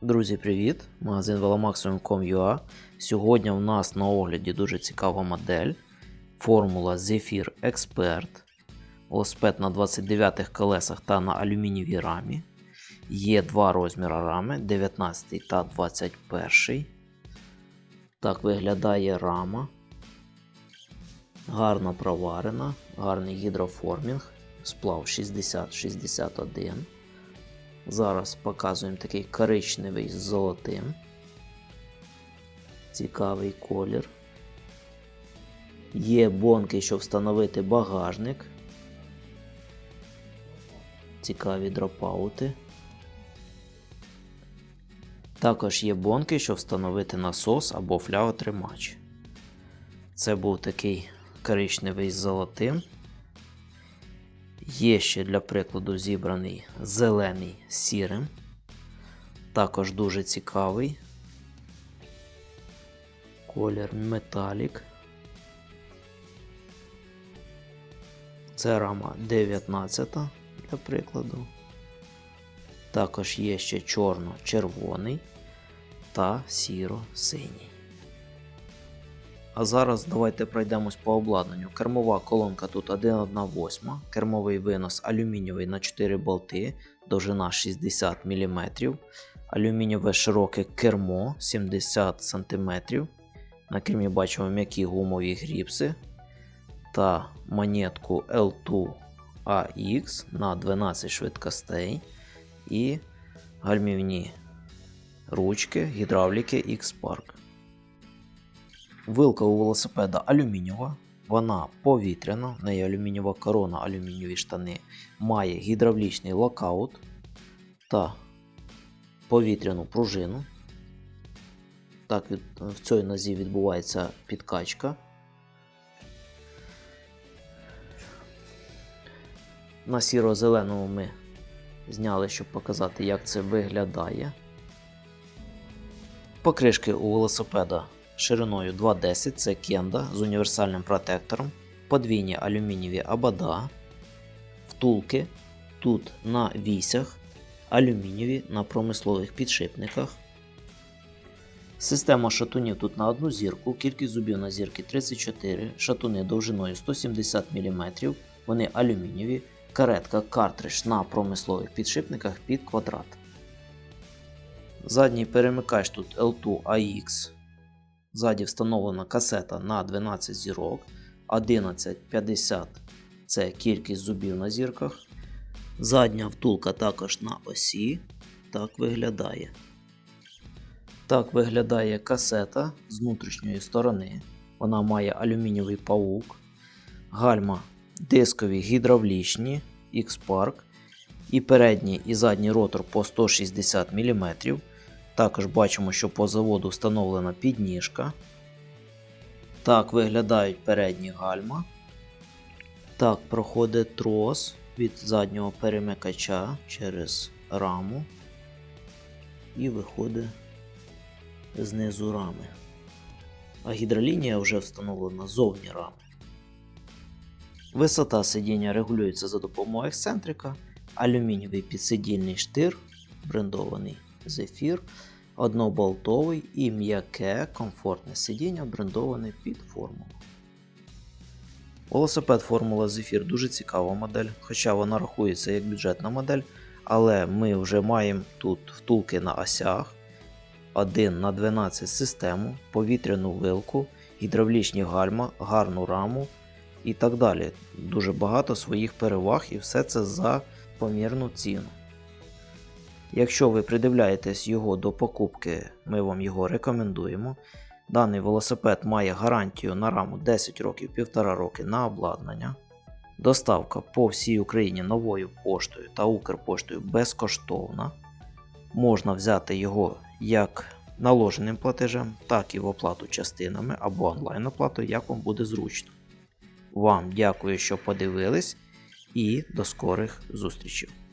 Друзі, привіт! Магазин velomaximum.com.ua Сьогодні у нас на огляді дуже цікава модель. Формула Zephyr Expert. Велосипед на 29 колесах та на алюмінієвій рамі. Є два розміри рами 19 та 21. Так виглядає рама. Гарно проварена, гарний гідроформінг. Сплав 60-61. Зараз показуємо такий коричневий з золотим. Цікавий колір. Є бонки, щоб встановити багажник. Цікаві дропаути. Також є бонки, щоб встановити насос або фляготримач. Це був такий коричневий з золотим. Є ще для прикладу зібраний зелений сірим. Також дуже цікавий. Колір металік. Це рама 19 для прикладу. Також є ще чорно-червоний та сіро-синій. А зараз давайте пройдемось по обладнанню. Кермова колонка тут 1,1,8, кермовий винос алюмінієвий на 4 болти, довжина 60 мм, алюмінієве широке кермо 70 см. На кермі бачимо м'які гумові гріпси та монетку L2AX на 12 швидкостей і гальмівні ручки гідравліки X-Park. Вилка у велосипеда алюмінієва, вона повітряна, в неї алюмінієва корона, алюмінієві штани, має гідравлічний локаут та повітряну пружину. Так, в цій нозі відбувається підкачка. На сіро-зеленому ми зняли, щоб показати, як це виглядає. Покришки у велосипеда шириною 2,10 це кенда з універсальним протектором, подвійні алюмінієві абада, втулки тут на вісях, алюмінієві на промислових підшипниках. Система шатунів тут на одну зірку, кількість зубів на зірки 34, шатуни довжиною 170 мм, вони алюмінієві, каретка картридж на промислових підшипниках під квадрат. Задній перемикач тут L2AX Ззаді встановлена касета на 12 зірок. 1150 це кількість зубів на зірках. Задня втулка також на осі. Так виглядає. Так виглядає касета з внутрішньої сторони. Вона має алюмінієвий паук, гальма дискові гідравлічні X-Park і передній і задній ротор по 160 мм. Також бачимо, що по заводу встановлена підніжка. Так виглядають передні гальма. Так проходить трос від заднього перемикача через раму і виходить знизу рами. А гідролінія вже встановлена зовні рами. Висота сидіння регулюється за допомогою ексцентрика, алюмінієвий підсидільний штир, брендований зефір, одноболтовий і м'яке комфортне сидіння брендоване під формулу. Велосипед Формула Зефір дуже цікава модель, хоча вона рахується як бюджетна модель, але ми вже маємо тут втулки на осях, 1 на 12 систему, повітряну вилку, гідравлічні гальма, гарну раму і так далі. Дуже багато своїх переваг і все це за помірну ціну. Якщо ви придивляєтесь його до покупки, ми вам його рекомендуємо. Даний велосипед має гарантію на раму 10 років 1,5 роки на обладнання. Доставка по всій Україні новою поштою та Укрпоштою безкоштовна. Можна взяти його як наложеним платежем, так і в оплату частинами або онлайн оплату, як вам буде зручно. Вам дякую, що подивились, і до скорих зустрічей!